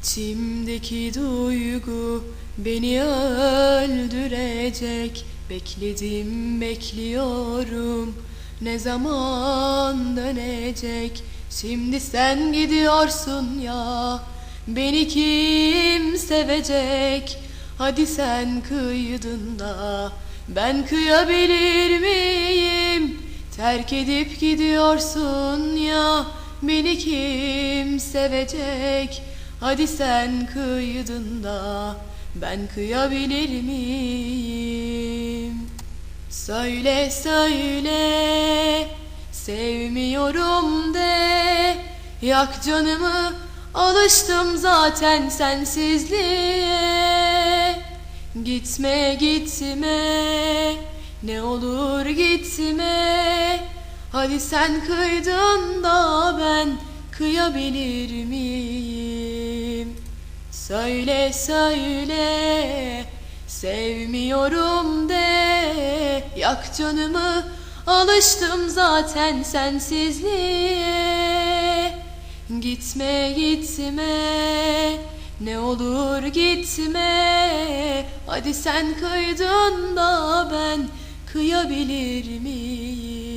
İçimdeki duygu beni öldürecek. Bekledim bekliyorum. Ne zaman dönecek? Şimdi sen gidiyorsun ya. Beni kim sevecek? Hadi sen kıydın da ben kıyabilir miyim? Terk edip gidiyorsun ya. Beni kim sevecek Hadi sen kıydın da ben kıyabilir miyim? Söyle söyle sevmiyorum de. Yak canımı alıştım zaten sensizliğe. Gitme gitme ne olur gitme. Hadi sen kıydın da ben kıyabilir miyim? Söyle söyle sevmiyorum de. Yak canımı alıştım zaten sensizliğe. Gitme gitme ne olur gitme. Hadi sen kıydın da ben kıyabilir miyim?